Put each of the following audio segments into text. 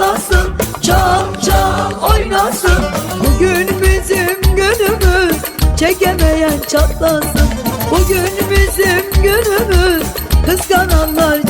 patlasın Çal çal oynasın. Bugün bizim günümüz Çekemeyen çatlasın. Bugün bizim günümüz Kıskananlar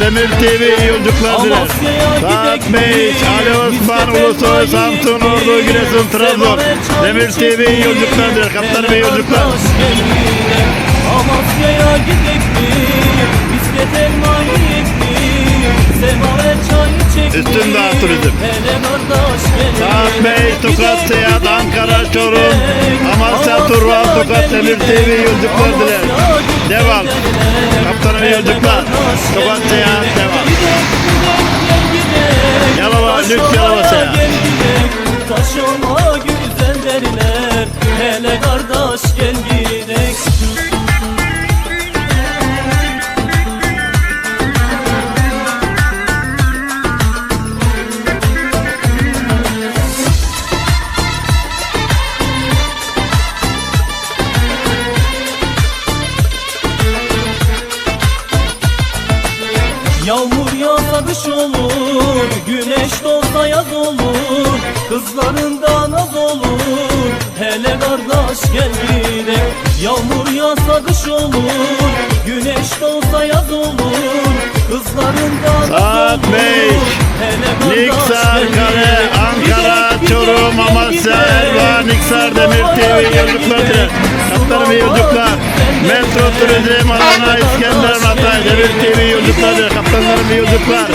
Demir TV iyi yolculuklar diler. Saat 5. Ali Osman Ulusoy, Samsun, Ordu, Giresun, Trabzon. Demir TV iyi yolculuklar diler. Kaptanım iyi yolculuklar. Amasya'ya gidek mi? Misket elma Üstün Dağ Turizm. Saat 5. Tokat Seyahat, Ankara, Çorum. Amasya, Turval, Tokat, Demir TV yolculuklar diler. Devam. Kaptanım yolculuklar. Tokat Seyahat devam. olur Güneş doğsa yaz olur Kızlarından az olur. Hele kardeş gel girek Yağmur yağsa kış olur Güneş doğsa yaz olur Kızlarından az olur. Hele kardeş gel girek Gidek. Elva, Niksar, Demir TV. Kaptanım iyi yolculuklar. Sulağa'ya Metro. Turizm, Adana, İskender, Hatay, Demir TV diler. Kaptanlarım yolculuklar.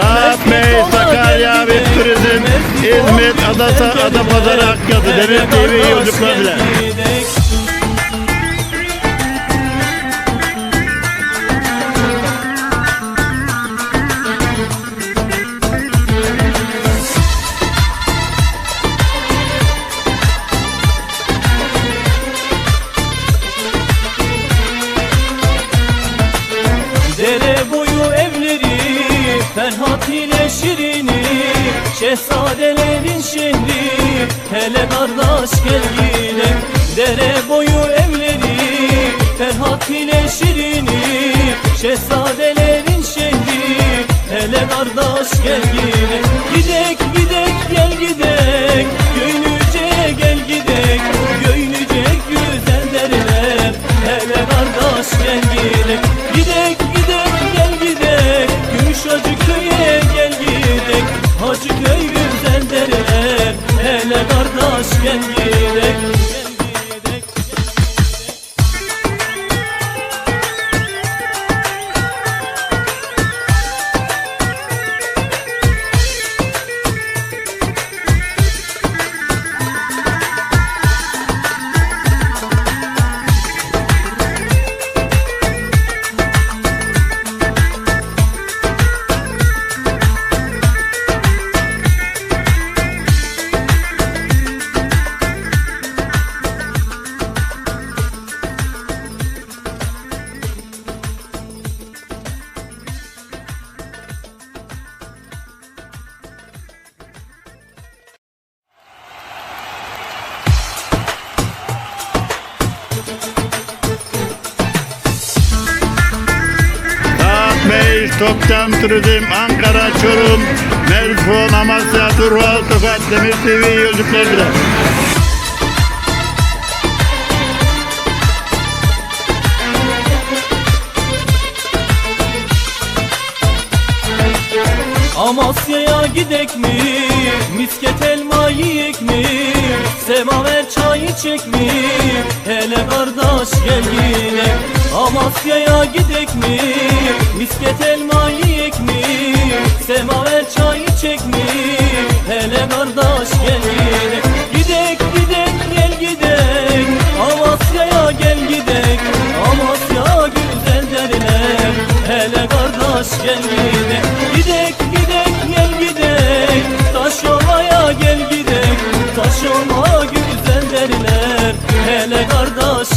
Saat Bey, Sakarya, Bit Turizm, İzmit, Adasa, Adapazarı, Hakkari, Demir TV yolculuklar Şehzadelerin şehri Hele kardeş gel gidelim Dere boyu evleri Ferhat ile Şirin'i Şehzadelerin şehri Hele kardeş gel gidelim Topçam Turizm, Ankara, Çorum, Merfon, Amasya, Turhal, Tokat, Demir TV yolculuklar diler. Amasya'ya gidek mi? Misket elma yiyek mi? Semaver çay içek mi? Hele kardeş gel yine Amasya'ya gidek mi? Misket elma? Semaver çay içek mi? Hele kardeş gel yine Gidek gidek gel gidek Amasya'ya gel gidek. Amasya güzel derler Hele kardeş gel gidek Gidek gidek gel gidek Taşova'ya gel gidek. Taşova güzel derler Hele kardeş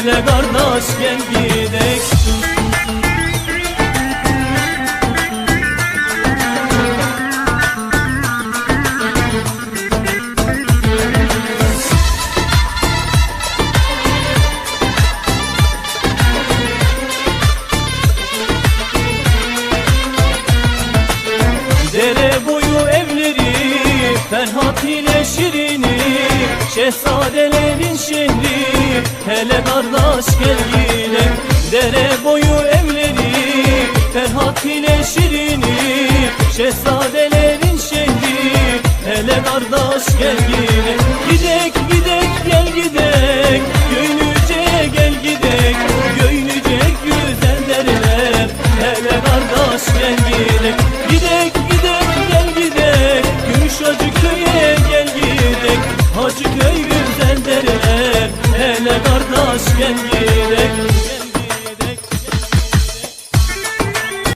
Hele kardeş gel gidek. Dere boyu evleri Ferhat ile Şirin'i Şehzadelerin şehri Hele kardeş gel Dere boyu evleri Ferhat ile Şirin'i. Şehzadelerin şehri Hele kardeş gel gidelim